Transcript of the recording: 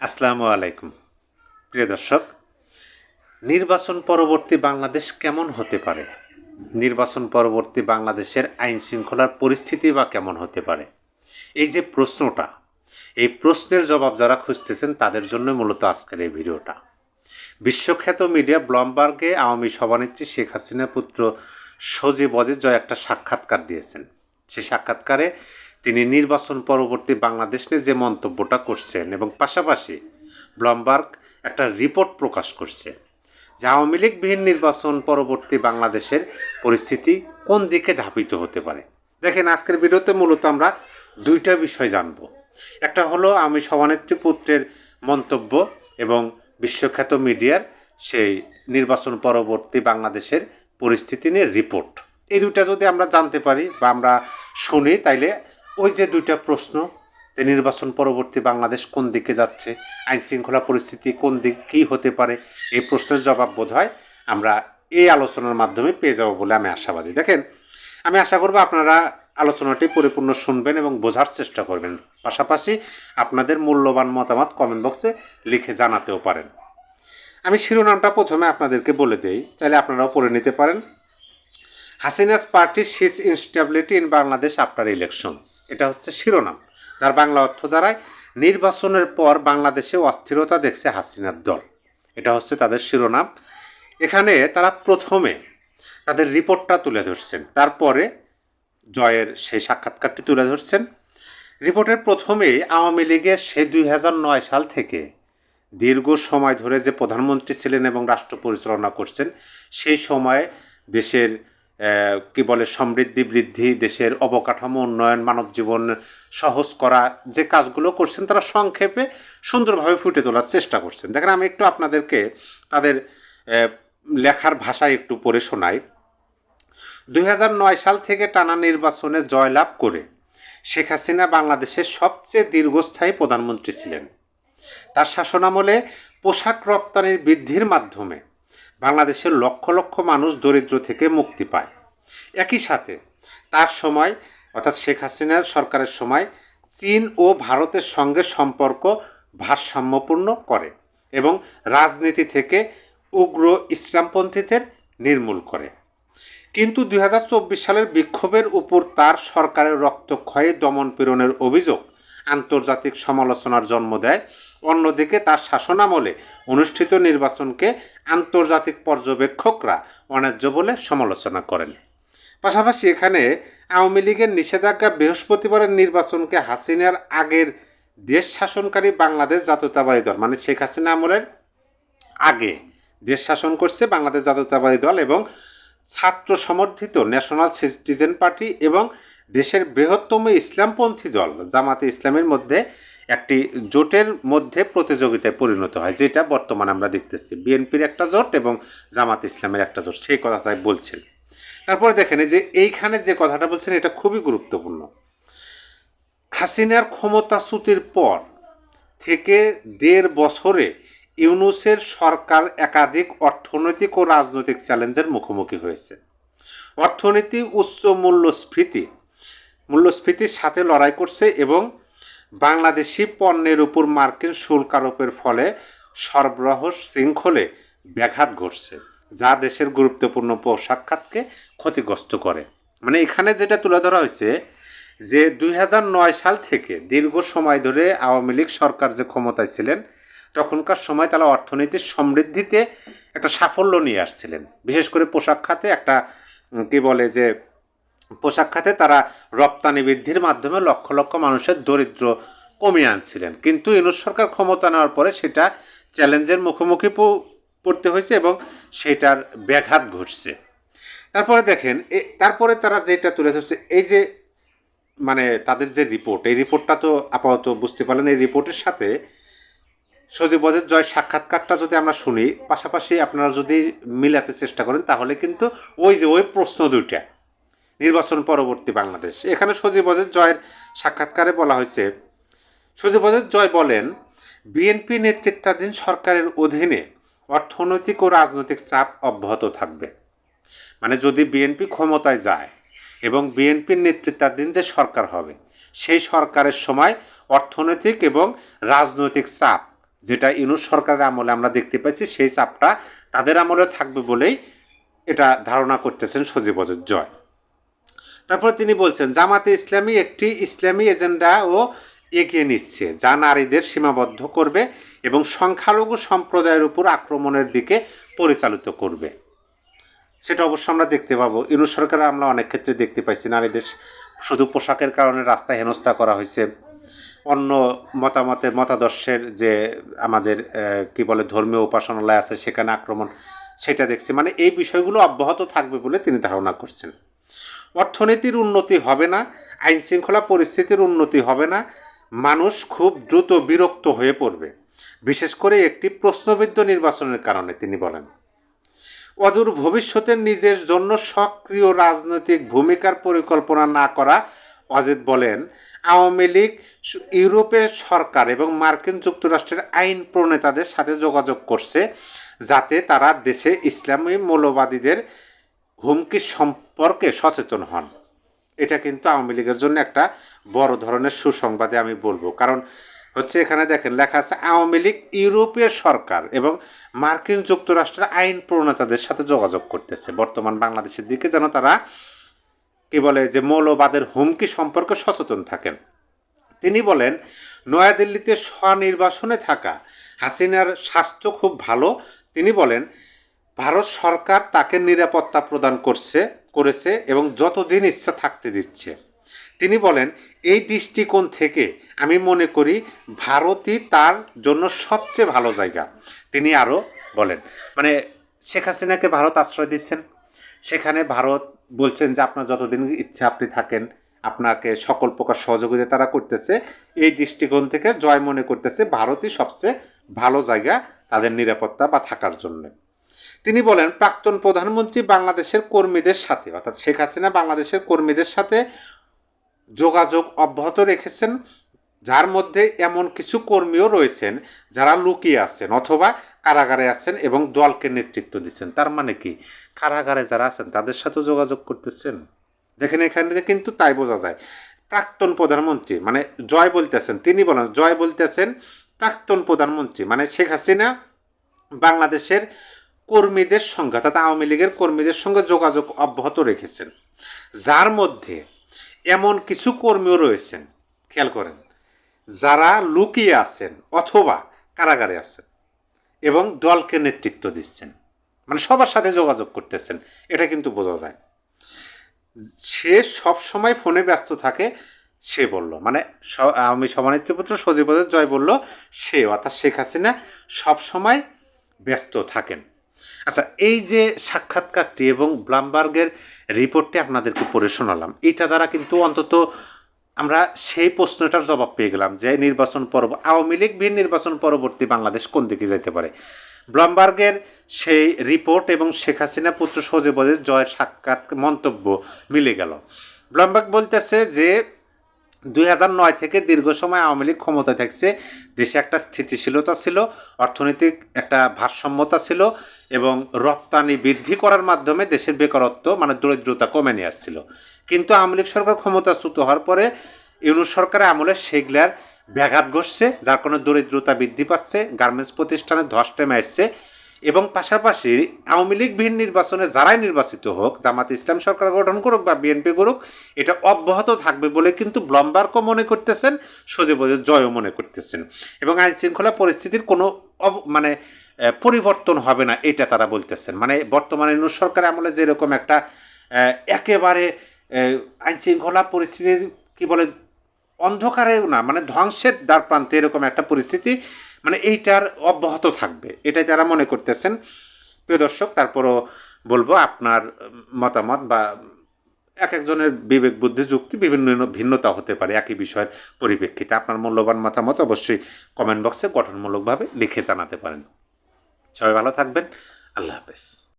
আসসালামু আলাইকুম। প্রিয় দর্শক, নির্বাচন পরবর্তী বাংলাদেশ কেমন হতে পারে? নির্বাচন পরবর্তী বাংলাদেশের আইন শৃঙ্খলার পরিস্থিতি বা কেমন হতে পারে? এই যে প্রশ্নটা, এই প্রশ্নের জবাব যারা খুঁজতেছেন তাদের জন্য মূলত আজকের এই ভিডিওটা। বিশ্বখ্যাত মিডিয়া ব্লমবার্গে আওয়ামী সভানেত্রী শেখ হাসিনা পুত্র সজীব অজিত জয় একটা সাক্ষাৎকার দিয়েছেন। সেই সাক্ষাৎকারে তিনি নির্বাচন পরবর্তী বাংলাদেশ নিয়ে যে মন্তব্যটা করছেন এবং পাশাপাশি ব্লমবার্গ একটা রিপোর্ট প্রকাশ করছে যে আওয়ামী লীগবিহীন নির্বাচন পরবর্তী বাংলাদেশের পরিস্থিতি কোন দিকে ধাবিত হতে পারে। দেখেন, আজকের ভিডিওতে মূলত আমরা দুইটা বিষয় জানব। একটা হলো আমি সভানেত্রী পুত্রের মন্তব্য এবং বিশ্বখ্যাত মিডিয়ার সেই নির্বাচন পরবর্তী বাংলাদেশের পরিস্থিতি নিয়ে রিপোর্ট। এই দুইটা যদি আমরা জানতে পারি বা আমরা শুনি, তাইলে ওই যে দুইটা প্রশ্ন, যে নির্বাচন পরবর্তী বাংলাদেশ কোন দিকে যাচ্ছে, আইন শৃঙ্খলা পরিস্থিতি কোন দিক কী হতে পারে, এই প্রশ্নের জবাব বোধ হয় আমরা এই আলোচনার মাধ্যমে পেয়ে যাব বলে আমি আশাবাদী। দেখেন, আমি আশা করব আপনারা আলোচনাটি পরিপূর্ণ শুনবেন এবং বোঝার চেষ্টা করবেন। পাশাপাশি আপনাদের মূল্যবান মতামত কমেন্ট বক্সে লিখে জানাতেও পারেন। আমি শিরোনামটা প্রথমে আপনাদেরকে বলে দেই, চাইলে আপনারাও পড়ে নিতে পারেন। Hasina's party sees instability in Bangladesh after elections এটা হচ্ছে শিরোনাম, যার বাংলা অর্থ দ্বারায় নির্বাচনের পর বাংলাদেশে অস্থিরতা দেখছে হাসিনার দল। এটা হচ্ছে তাদের শিরোনাম। এখানে তারা প্রথমে তাদের রিপোর্টটা তুলে ধরছেন। তারপরে জয়ের সেই সাক্ষাৎকারটি তুলে ধরছেন। রিপোর্টের প্রথমেই আওয়ামী লীগের সে দুই সাল থেকে দীর্ঘ সময় ধরে যে প্রধানমন্ত্রী ছিলেন এবং রাষ্ট্র পরিচালনা করছেন, সেই সময়ে দেশের কি বলে, সমৃদ্ধি, বৃদ্ধি, দেশের অবকাঠামো, উন্নয়ন, মানব জীবন সহজ করা যে কাজগুলো করছেন, তারা সংক্ষেপে সুন্দরভাবে ফুটে তোলার চেষ্টা করছেন। দেখেন, আমি একটু আপনাদেরকে তাদের লেখার ভাষায় একটু পড়ে শোনাই। দু হাজার নয় সাল থেকে টানা নির্বাচনে জয়লাভ করে শেখ হাসিনা বাংলাদেশের সবচেয়ে দীর্ঘস্থায়ী প্রধানমন্ত্রী ছিলেন। তার শাসনামলে পোশাক রপ্তানির বৃদ্ধির মাধ্যমে বাংলাদেশের লক্ষ লক্ষ মানুষ দরিদ্র থেকে মুক্তি পায়। একই সাথে তার সময়, অর্থাৎ শেখ হাসিনার সরকারের সময়, চীন ও ভারতের সঙ্গে সম্পর্ক ভারসাম্যপূর্ণ করে এবং রাজনীতি থেকে উগ্র ইসলামপন্থীদের নির্মূল করে। কিন্তু দু হাজার চব্বিশ সালের বিক্ষোভের উপর তার সরকারের রক্তক্ষয়ে দমন পীড়নের অভিযোগ আন্তর্জাতিক সমালোচনার জন্ম দেয়। অন্যদিকে তার শাসনামলে অনুষ্ঠিত নির্বাচনকে আন্তর্জাতিক পর্যবেক্ষকরা অন্যায্য বলে সমালোচনা করেন। পাশাপাশি এখানে আওয়ামী লীগের নিষেধাজ্ঞা বৃহস্পতিবারের নির্বাচনকে হাসিনার আগের দেশ শাসনকারী বাংলাদেশ জাতীয়তাবাদী দল মানে শেখ হাসিনা আমলের আগে দেশ শাসন করছে বাংলাদেশ জাতীয়তাবাদী দল এবং ছাত্র সমর্থিত ন্যাশনাল সিটিজেন পার্টি এবং দেশের বৃহত্তম ইসলামপন্থী দল, জামাতে ইসলামের মধ্যে একটি জোটের মধ্যে প্রতিযোগিতায় পরিণত হয়, যেটা বর্তমানে আমরা দেখতেছি। বিএনপির একটা জোট এবং জামাত ইসলামের একটা জোট, সেই কথাটাই বলছেন। তারপরে দেখেন যে এইখানে যে কথাটা বলছেন, এটা খুবই গুরুত্বপূর্ণ। হাসিনার ক্ষমতাচ্যুতির পর থেকে দেড় বছরে ইউনুসের সরকার একাধিক অর্থনৈতিক ও রাজনৈতিক চ্যালেঞ্জের মুখোমুখি হয়েছে। অর্থনীতি উচ্চ মূল্যস্ফীতি, মূল্যস্ফীতির সাথে লড়াই করছে এবং বাংলাদেশি পণ্যের উপর মার্কিন শুল্ক আরোপের ফলে সরবরাহ শৃঙ্খলে ব্যাঘাত ঘটছে, যা দেশের গুরুত্বপূর্ণ পোশাক খাতকে ক্ষতিগ্রস্ত করে। মানে এখানে যেটা তুলে ধরা হয়েছে, যে দুই হাজার নয় সাল থেকে দীর্ঘ সময় ধরে আওয়ামী লীগ সরকার যে ক্ষমতায় ছিলেন, তখনকার সময় তারা অর্থনীতির সমৃদ্ধিতে একটা সাফল্য নিয়ে আসছিলেন। বিশেষ করে পোশাক খাতে একটা কি বলে যে পোশাক খাতে তারা রপ্তানি বৃদ্ধির মাধ্যমে লক্ষ লক্ষ মানুষের দরিদ্র কমিয়ে আনছিলেন। কিন্তু ইউনুস সরকার ক্ষমতা নেওয়ার পরে সেটা চ্যালেঞ্জের মুখোমুখি পড়তে হয়েছে এবং সেটার ব্যাঘাত ঘটছে। তারপরে দেখেন তারপরে তারা যেটা তুলে ধরছে, এই যে মানে তাদের যে রিপোর্ট, এই রিপোর্টটা তো আপাতত বুঝতে পারলেন, এই রিপোর্টের সাথে সজীবদের জয় সাক্ষাৎকারটা যদি আমরা শুনি, পাশাপাশি আপনারা যদি মিলাতে চেষ্টা করেন, তাহলে কিন্তু ওই যে, ওই প্রশ্ন দুইটা নির্বাচন পরবর্তী বাংলাদেশ। এখানে সজীব সজীবদের জয়ের সাক্ষাৎকারে বলা হয়েছে সজীবদের জয় বলেন, বিএনপি নেতৃত্বাধীন সরকারের অধীনে অর্থনৈতিক ও রাজনৈতিক চাপ অব্যাহত থাকবে। মানে যদি বিএনপি ক্ষমতায় যায় এবং বিএনপির নেতৃত্বাধীন যে সরকার হবে, সেই সরকারের সময় অর্থনৈতিক এবং রাজনৈতিক চাপ, যেটা ইউনুস সরকারের আমলে আমরা দেখতে পাচ্ছি সেই চাপটা তাদের আমলে থাকবে বলেই এটা ধারণা করতেছেন সজীবজের জয়। তারপরে তিনি বলছেন, জামাতে ইসলামী একটি ইসলামী এজেন্ডাও এগিয়ে নিচ্ছে, যা নারীদের সীমাবদ্ধ করবে এবং সংখ্যালঘু সম্প্রদায়ের উপর আক্রমণের দিকে পরিচালিত করবে। সেটা অবশ্য আমরা দেখতে পাবো। ইউনুস সরকার আমরা অনেক ক্ষেত্রে দেখতে পাইছি, নারীদের শুধু পোশাকের কারণে রাস্তায় হেনস্থা করা হয়েছে। অন্য মতামতের, মতাদর্শের যে আমাদের কি বলে, ধর্মীয় উপাসনালয় আছে, সেখানে আক্রমণ, সেটা দেখছি। মানে এই বিষয়গুলো অব্যাহত থাকবে বলে তিনি ধারণা করছেন। অর্থনীতির উন্নতি হবে না আইন শৃঙ্খলা পরিস্থিতির উন্নতি হবে না, মানুষ খুব দ্রুত বিরক্ত হয়ে পড়বে। বিশেষ করে একটি প্রশ্নবিদ্ধ নির্বাচনের কারণে, তিনি বলেন। অদূর ভবিষ্যতে নিজের জন্য সক্রিয় রাজনৈতিক ভূমিকার পরিকল্পনা না করা, অজিত বলেন, আওয়ামী লীগ, ইউরোপের সরকার এবং মার্কিন যুক্তরাষ্ট্রের আইন প্রণেতাদের সাথে যোগাযোগ করছে, যাতে তারা দেশে ইসলামী মৌলবাদীদের হুমকি সম্পর্কে সচেতন হন। এটা কিন্তু আওয়ামী লীগের জন্য একটা বড় ধরনের সুসংবাদে আমি বলব। কারণ হচ্ছে এখানে দেখেন, লেখা আছে, আওয়ামী লীগ, ইউরোপীয় সরকার এবং মার্কিন যুক্তরাষ্ট্রের আইন প্রণেতাদের সাথে যোগাযোগ করতেছে। বর্তমান বাংলাদেশের দিকে যেন তারা, কি বলে, যে মৌলবাদের হুমকি সম্পর্কে সচেতন থাকেন। তিনি বলেন, নয়াদিল্লিতে স্বনির্বাসনে থাকা হাসিনার স্বাস্থ্য খুব ভালো। তিনি বলেন ভারত সরকার তাকে নিরাপত্তা প্রদান করছে, করেছে এবং যতদিন ইচ্ছা থাকতে দিচ্ছে। তিনি বলেন, এই দৃষ্টিকোণ থেকে আমি মনে করি ভারতই তার জন্য সবচেয়ে ভালো জায়গা। তিনি আরও বলেন মানে শেখ হাসিনাকে ভারত আশ্রয় দিচ্ছেন। সেখানে ভারত বলছেন যে, আপনার যতদিন ইচ্ছা আপনি থাকেন, আপনাকে সকল প্রকার সহযোগিতা তারা করতেছে। এই দৃষ্টিকোণ থেকে জয় মনে করতেছে ভারতই সবচেয়ে ভালো জায়গা তাদের নিরাপত্তা বা থাকার জন্য। তিনি বলেন, প্রাক্তন প্রধানমন্ত্রী বাংলাদেশের কর্মীদের সাথে, অর্থাৎ শেখ হাসিনা বাংলাদেশের কর্মীদের সাথে যোগাযোগ অব্যাহত রেখেছেন, যার মধ্যে এমন কিছু কর্মীও রয়েছেন যারা লুকিয়ে আছেন অথবা কারাগারে আছেন এবং দলকে নেতৃত্ব দিচ্ছেন। তার মানে কি? কারাগারে যারা আছেন, তাদের সাথেও যোগাযোগ করতেছেন? দেখেন এখানে কিন্তু তাই বোঝা যায়। প্রাক্তন প্রধানমন্ত্রী মানে জয় বলতেছেন, তিনি বলেন, জয় বলতেছেন প্রাক্তন প্রধানমন্ত্রী মানে শেখ হাসিনা বাংলাদেশের কর্মীদের সঙ্গে, অর্থাৎ আওয়ামী লীগের কর্মীদের সঙ্গে যোগাযোগ অব্যাহত রেখেছেন। যার মধ্যে এমন কিছু কর্মীও রয়েছেন, খেয়াল করেন, যারা লুকিয়ে আছেন অথবা কারাগারে আছেন এবং দলকে নেতৃত্ব দিচ্ছেন মানে সবার সাথে যোগাযোগ করতেছেন, এটা কিন্তু বোঝা যায়। সে সব সময় ফোনে ব্যস্ত থাকে, সে বলল মানে আমি সভানেত্রী পুত্র সজীবদের জয় বলল, সে অর্থাৎ শেখ হাসিনা সবসময় ব্যস্ত থাকেন। আচ্ছা এই যে সাক্ষাৎকারটি এবং ব্লামবার্গের রিপোর্টটি আপনাদেরকে পড়ে শোনালাম, এটা দ্বারা কিন্তু অন্তত আমরা সেই প্রশ্নটার জবাব পেয়ে গেলাম যে নির্বাচন পরব, আওয়ামী লীগ বিহীন নির্বাচন পরবর্তী বাংলাদেশ কোন দিকে যেতে পারে? ব্লামবার্গের সেই রিপোর্ট এবং শেখ হাসিনা পুত্র সজীবদের জয়ের সাক্ষাৎ মন্তব্য মিলে গেল। ব্লামবার্গ বলতেছে যে দুই নয় থেকে দীর্ঘ সময় আওয়ামী লীগ ক্ষমতায় থাকছে। দেশে একটা স্থিতিশীলতা ছিল, অর্থনৈতিক একটা ভারসাম্যতা ছিল এবং রপ্তানি বৃদ্ধি করার মাধ্যমে দেশের বেকারত্ব মানে দরিদ্রতা কমে নিয়ে আসছিল। কিন্তু আওয়ামী লীগ সরকার ক্ষমতাচ্যুত হওয়ার পরে ইউনুস সরকারের আমলে সেগুলার ব্যাঘাত ঘটছে, যার কারণে দরিদ্রতা বৃদ্ধি পাচ্ছে, গার্মেন্টস প্রতিষ্ঠানে ধস নেমে আসছে। এবং পাশাপাশি আওয়ামী লীগ বিহীন নির্বাচনে যারাই নির্বাচিত হোক, জামাত ইসলাম সরকার গঠন করুক বা বিএনপি করুক, এটা অব্যাহত থাকবে বলে কিন্তু ব্লম্বার্কও মনে করতেছেন, সজীবদের জয়ও মনে করতেছেন। এবং আইন শৃঙ্খলা পরিস্থিতির কোনো মানে পরিবর্তন হবে না, এটা তারা বলতেছেন। মানে বর্তমানে ইউনুস সরকার আমলে যেরকম একটা একেবারে আইন শৃঙ্খলা পরিস্থিতি কী বলে, অন্ধকারেও না মানে ধ্বংসের দ্বার প্রান্তে এরকম একটা পরিস্থিতি মানে এইটার অব্যাহত থাকবে। এটাই তারা মনে করতেছেন। প্রিয় দর্শক, তারপরও বলব আপনার মতামত বা এক একজনের বিবেক, বুদ্ধি, যুক্তি বিভিন্ন ভিন্নতা হতে পারে একই বিষয়ের পরিপ্রেক্ষিতে। আপনার মূল্যবান মতামত অবশ্যই কমেন্ট বক্সে গঠনমূলকভাবে লিখে জানাতে পারেন। সবাই ভালো থাকবেন। আল্লাহ হাফেজ।